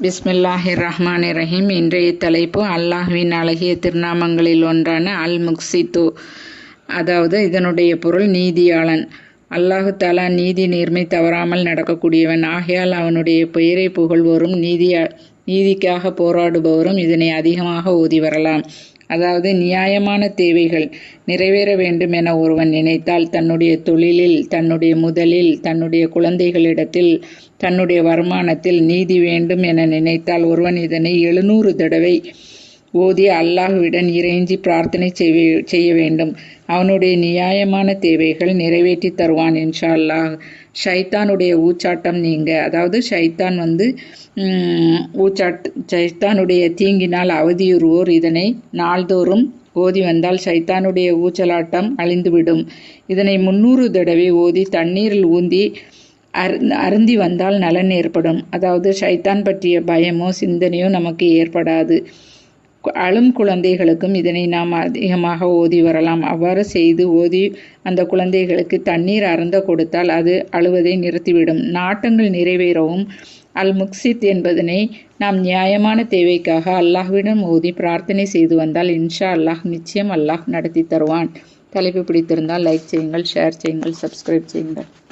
பிஸ்மில்லாஹிர் ரஹ்மான் ரஹீம் இன்றைய தலைப்பு அல்லாஹ்வின் அழகிய திருநாமங்களில் ஒன்றான அல் முக்சித்து அதாவது இதனுடைய பொருள் நீதியாளன். அல்லாஹு தாலா நீதி நேர்மை தவறாமல் நடக்கக்கூடியவன். ஆகையால் அவனுடைய பெயரை புகழ்வோரும் நீதியா நீதிக்காக போராடுபவரும் இதனை அதிகமாக ஓதி வரலாம். அதாவது நியாயமான தேவைகள் நிறைவேற வேண்டும் என ஒருவன் நினைத்தால் தன்னுடைய தொழிலில் தன்னுடைய முதலில் தன்னுடைய குழந்தைகளிடத்தில் தன்னுடைய வருமானத்தில் நீதி வேண்டும் என நினைத்தால் ஒருவன் இதனை எழுநூறு தடவை ஓதி அல்லாஹுவிடன் இறைஞ்சி பிரார்த்தனை செய்ய செய்ய வேண்டும். அவனுடைய நியாயமான தேவைகள் நிறைவேற்றி தருவான் இன்ஷா அல்லாஹ் ஷைத்தானுடைய ஊச்சாட்டம் நீங்க. அதாவது ஷைத்தான் வந்து ஊச்சாட் ஷைத்தானுடைய தீங்கினால் அவதியுறுவோர். இதனை நாள்தோறும் ஓதி வந்தால் சைத்தானுடைய ஊச்சலாட்டம் அழிந்துவிடும். இதனை முன்னூறு தடவை ஓதி தண்ணீரில் ஊந்தி அருந்தி வந்தால் நலன் ஏற்படும். அதாவது சைத்தான் பற்றிய பயமோ சிந்தனையோ நமக்கு ஏற்படாது. அழும் குழந்தைகளுக்கும் இதனை நாம் அதிகமாக ஓதி வரலாம். அவ்வாறு செய்து ஓதி அந்த குழந்தைகளுக்கு தண்ணீர் அருந்த கொடுத்தால் அது அழுவதை நிறுத்திவிடும். நாட்டங்கள் நிறைவேறவும். அல் முக்சித் என்பதனை நாம் நியாயமான தேவைக்காக அல்லாஹ்விடம் ஓதி பிரார்த்தனை செய்து வந்தால் இன்ஷா அல்லாஹ் நிச்சயம் அல்லாஹ் நடத்தி தருவான். தலைப்பு பிடித்திருந்தால் லைக் செய்யுங்கள் ஷேர் செய்யுங்கள் சப்ஸ்கிரைப் செய்யுங்கள்.